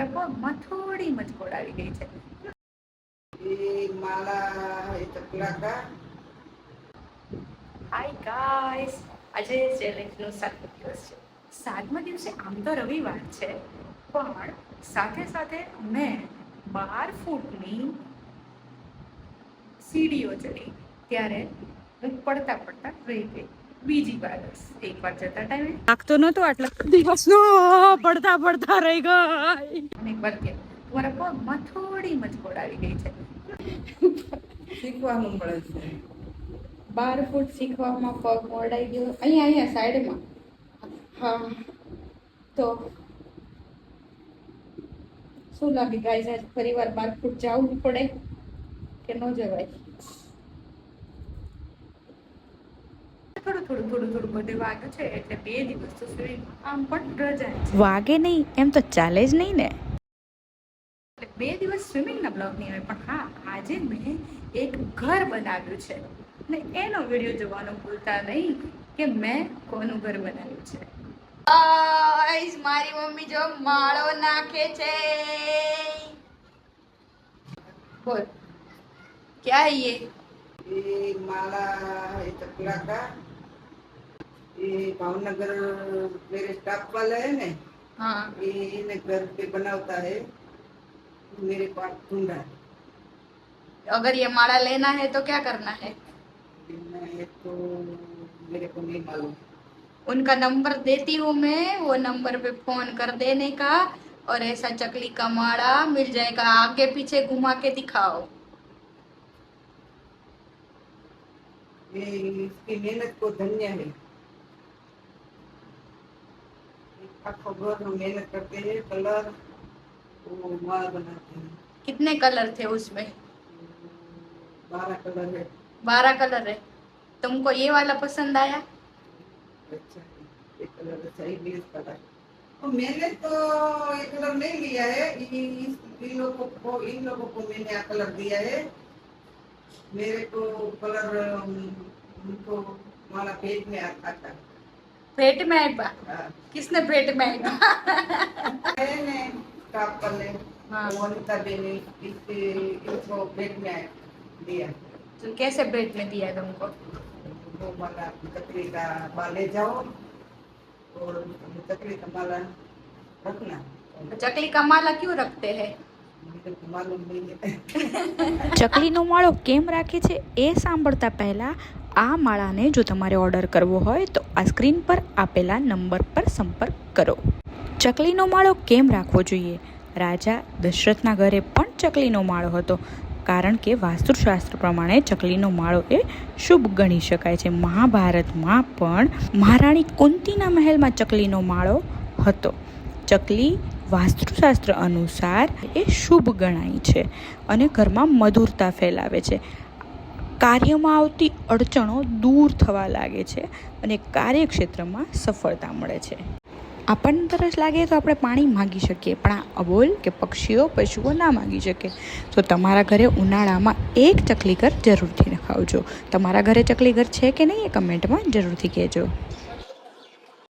મારા પગમાં થોડી મચકોડ આવી ગઈ છે હાય ગાઈસ આજે ચેલેન્જનો સાતમો દિવસ છે. સાતમા દિવસે આમ તો રવિવાર છે પણ સાથે સાથે મેં બાર ફૂટની સીડીઓ ચડી. ત્યારે હું પડતા પડતા રહી ગઈ. બીજી એક વાર જતા ટાઈમે લાગતો નતો આટલા. દિવસનો પડતા પડતા રહી ગઈ. અને એક વાર કે તમારા પગમાં થોડી મચકોડ આવી ગઈ છે. શીખવાનું મળે છે. બાર ફૂટ શીખવામાં પગ મોડાઈ ગયો. અહીંયા અહીંયા સાઈડમાં. હા. તો શું લાગે? ગાય આજ ફરી વાર બાર ફૂટ જવું પડે કે ન જવાય? થોડું થોડું થોડું થોડું બધું વાગ્યું છે એટલે બે દિવસ તો સ્વિમિંગ આમ પણ રજા છે વાગે નહીં એમ તો ચાલે જ નહીં ને એટલે બે દિવસ સ્વિમિંગના બ્લોગ નહીં આવે પણ હા આજે મેં એક ઘર બનાવ્યું છે ને એનો વિડીયો જોવાનું ભૂલતા નહીં કે મેં કોનું ઘર બનાવ્યું છે ગાઈસ મારી મમ્મી જો માળો નાખે છે બોલ ક્યાં હે ये ये माला है चकला का ये भावनगर मेरे स्टाफ वाला है ना हाँ। ये पे बनाता है मेरे पास ढूंढा है। अगर ये माला लेना है तो क्या करना है? मैं तो मेरे को नहीं मालूम। उनका नंबर देती हूँ मैं वो नंबर पे फ़ोन कर देने का और ऐसा चकली का माड़ा मिल जाएगा आगे पीछे घुमा के दिखाओ। ये इसकी मेहनत को धन्य है। आखो घर हम मेहनत करते हैं कलर वो माल बनाते हैं। कितने कलर थे उसमें? बारह कलर है। बारह कलर है। तुमको ये वाला पसंद आया? अच्छा ये कलर अच्छा ही बीस कलर। और मैंने तो ये कलर नहीं लिया है इन लोगों को इन लोगों को मैंने ये कलर दिया है। मेरे को कलर उनको माला पेट में आता है पेट में आया हाँ। किसने पेट में आया है ने स्टाफ वाले हाँ। वो अनिता बेनी इसके इनको पेट में दिया तो कैसे पेट में दिया तुमको वो माला चकरी का माल ले जाओ और चकरी का माला रखना चकली का माला क्यों रखते हैं मुझे तो मालूम नहीं है ચકલીનો માળો કેમ રાખે છે એ સાંભળતા પહેલાં આ માળાને જો તમારે ઓર્ડર કરવો હોય તો આ સ્ક્રીન પર આપેલા નંબર પર સંપર્ક કરો. ચકલીનો માળો કેમ રાખવો જોઈએ? રાજા દશરથના ઘરે પણ ચકલીનો માળો હતો, કારણ કે વાસ્તુશાસ્ત્ર પ્રમાણે ચકલીનો માળો એ શુભ ગણી શકાય છે. મહાભારતમાં પણ મહારાણી કુંતીના મહેલમાં ચકલીનો માળો હતો. ચકલી વાસ્તુશાસ્ત્ર અનુસાર એ શુભ ગણાય છે અને ઘરમાં મધુરતા ફેલાવે છે. કાર્યમાં આવતી અડચણો દૂર થવા લાગે છે અને કાર્યક્ષેત્રમાં સફળતા મળે છે. આપણને તરસ લાગે તો આપણે પાણી માગી શકીએ, પણ આ અબોલ કે પક્ષીઓ, પશુઓ ના માગી શકે. તો તમારા ઘરે ઉનાળામાં એક ચકલી ઘર જરૂરથી નખાવજો. તમારા ઘરે ચકલી ઘર છે કે નહીં એ કમેન્ટમાં જરૂરથી કહેજો.